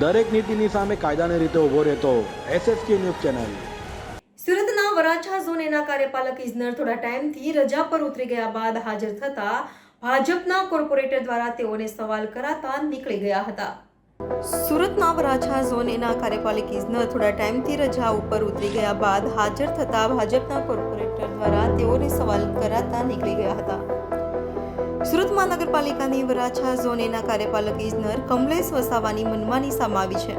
દરેક નીતિની સામે કાયદાની રીતે ઊભો રહેતો એસએસકે ન્યૂઝ ચેનલ. સુરતના વરાછા ઝોન એના કાર્યપાલક ઇજનર થોડા ટાઈમથી રજા પર ઉતરી ગયા બાદ હાજર થતા ભાજપના કોર્પોરેટર દ્વારા તેઓને સવાલ કરાતા નીકળી ગયા હતા. સુરતના વરાછા ઝોન એના કાર્યપાલક ઇજનર થોડા ટાઈમથી રજા ઉપર ઉતરી ગયા બાદ હાજર થતા ભાજપના કોર્પોરેટર દ્વારા તેઓને સવાલ કરાતા નીકળી ગયા હતા. સુરત મહાનગરપાલિકાની વરાછા ઝોનેના કાર્યપાલક ઇજનર કમલેશ વસાવાની મનમાની સમાવી છે.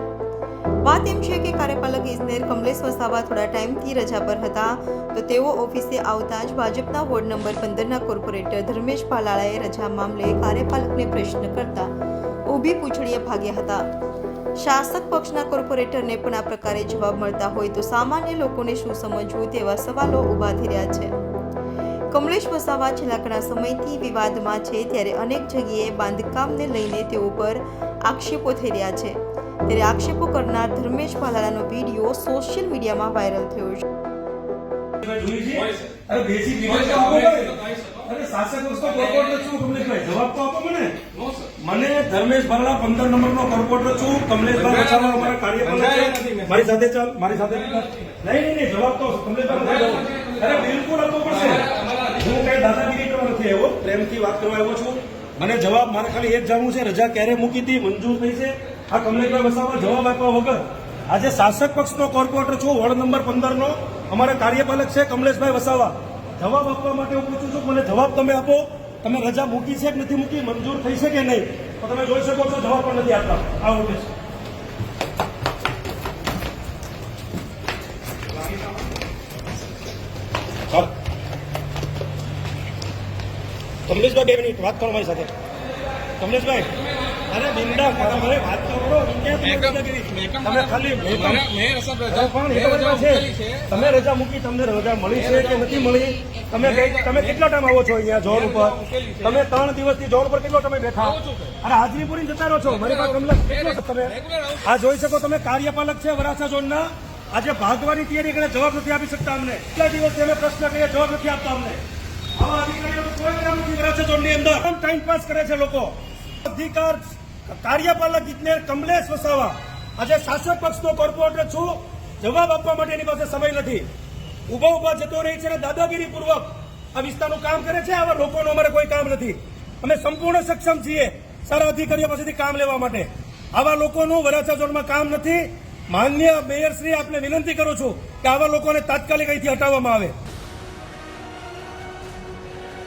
વાત એમ છે કે કાર્યપાલક ઇજનેર કમલેશ વસાવા થોડા ટાઈમથી રજા પર હતા, તો તેઓ ઓફિસે આવતા જ ભાજપના વોર્ડ નંબર પંદરના કોર્પોરેટર ધર્મેશ પાલાળાએ રજા મામલે કાર્યપાલકને પ્રશ્ન કરતા ઊભી પૂંછડીએ ભાગ્યા હતા. શાસક પક્ષના કોર્પોરેટરને પણ આ પ્રકારે જવાબ મળતા હોય તો સામાન્ય લોકોને શું સમજવું તેવા સવાલો ઊભા થઈ રહ્યા છે. કમલેશ વસાવા છેલ્લા ઘણા સમયથી વિવાદમાં છે ત્યારે અનેક જગ્યાએ બાંધકામને લઈને તેઓ પર આક્ષેપો થઈ રહ્યા છે. ત્યારે આક્ષેપો કરનાર ધર્મેશ પાલાળાનો વીડિયો સોશિયલ મીડિયામાં વાયરલ થયો છે. અરે બેસિક વિવેક તો આપો મને. અરે શાસક વસ્તુ કોર્પોરેટર છું કમલેશભાઈ જવાબ તો આપો મને? મને ધર્મેશ ભરલા પંદર નંબર નો કોર્પોરેટર છું કમલેશભાઈ વછાવા અમારા કાર્યપાલક છે. મારી સાથે ચાલ મારી સાથે. નહીં નહીં નહીં જવાબ તો કમલેશભાઈ અરે બિલકુલ આપવો પડશે હું કઈ દાદાગીરી કરવા નથી આવ્યો પ્રેમથી વાત કરવા આવ્યો છું. મને જવાબ મારે ખાલી એક જાણવું છે, રજા ક્યારે મૂકી હતી, મંજૂર થઈ છે. આ કમલેશભાઈ વસાવા જવાબ આપ્યા વગર આજે શાસક પક્ષનો કોર્પોરેટર છું, વોર્ડ નંબર પંદર નો અમારા કાર્યપાલક છે કમલેશભાઈ વસાવા. જવાબ આપવા માટે હું પૂછું છું, મને જવાબ તમે આપો. તમે રજા મૂકી છે કે નથી મૂકી, મંજૂર થઈ છે કે નહીં? તો તમે જોઈ શકો છો, જવાબ પણ નથી આપતા. આ છે. ચાલો. કમલેશભાઈ બે મિનિટ વાત કરો મારી સાથે. કમલેશભાઈ અરે બિંદા તમારે વાત કરો. તમે ખાલી. તમે રજા મૂકી તમને રજા મળી છે કે નથી મળી? તમે તમે કેટલા ટાઈમ આવો છો અહીંયા જોર ઉપર? તમે ત્રણ દિવસથી જોર ઉપર કેટલો તમે બેઠા? અરે હાજરી પૂરી જતા રહો છો. મારી પાસે કમલેશ કેટલો તમે આ જોઈ શકો તમે કાર્યપાલક છે વરાછા ઝોનના. આજે ભાગવાની તૈયારી કરે જવાબ નથી આપી શકતા અમને. કેટલા દિવસથી અમે પ્રશ્ન કરીએ જવાબ નથી આપતા અમને. આવા અધિકારીઓનું કોઈ કામ નથી વરાછા ઝોનની અંદર. ટાઈમ પાસ કરે છે લોકો. અધિકાર કાર્યપાલક ઇજનેર કમલેશ વસાવા. આજે શાસક પક્ષનો કોર્પોરેટર છું. જવાબ આપવા માટે એની પાસે સમય નથી. ઊભા ઊભા જતો રહી છે અને દાદાગીરી પૂર્વક આ વિસ્તારનું કામ કરે છે. આવા લોકોનું અમારે કોઈ કામ નથી. અમે સંપૂર્ણ સક્ષમ છીએ સારા અધિકારીઓ પાસેથી કામ લેવા માટે. આવા લોકોનું વરાછા ઝોનમાં કામ નથી. માન્ય મેયરશ્રી આપને વિનંતી કરું છું કે આવા લોકોને તાત્કાલિક અહીંથી હટાવવામાં આવે.